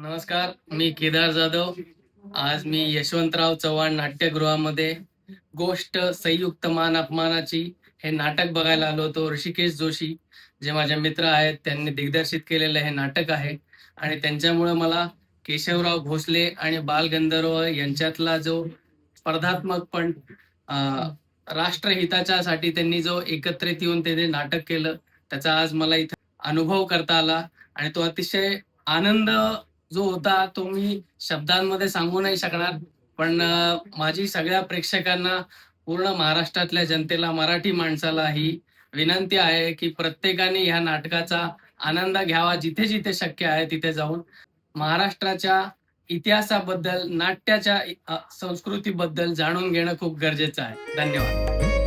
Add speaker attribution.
Speaker 1: नमस्कार मी केदार जाधव. आज मी यशवंतराव चव्हाण नाट्यगृहामध्ये गोष्ट संयुक्त मान अपमानाची हे नाटक बघायला आलो होतो. ऋषिकेश जोशी जे माझे मित्र आहेत त्यांनी दिग्दर्शित केलेलं हे नाटक आहे. आणि त्यांच्यामुळे मला केशवराव भोसले आणि बालगंधर्व यांच्यातला जो स्पर्धात्मक पण राष्ट्रहिताच्या राष्ट्रहिताच्यासाठी त्यांनी जो एकत्रित येऊन ते नाटक केलं त्याचा आज मला इथं अनुभव करता आला. आणि तो अतिशय आनंद जो होता तो मी शब्दांमध्ये सांगू नाही शकणार. पण माझी सगळ्या प्रेक्षकांना पूर्ण महाराष्ट्रातल्या जनतेला मराठी माणसाला ही विनंती आहे की प्रत्येकाने ह्या नाटकाचा आनंद घ्यावा जिथे जिथे शक्य आहे तिथे जाऊन महाराष्ट्राच्या इतिहासाबद्दल नाट्याच्या संस्कृतीबद्दल जाणून घेणं खूप गरजेचं आहे. धन्यवाद.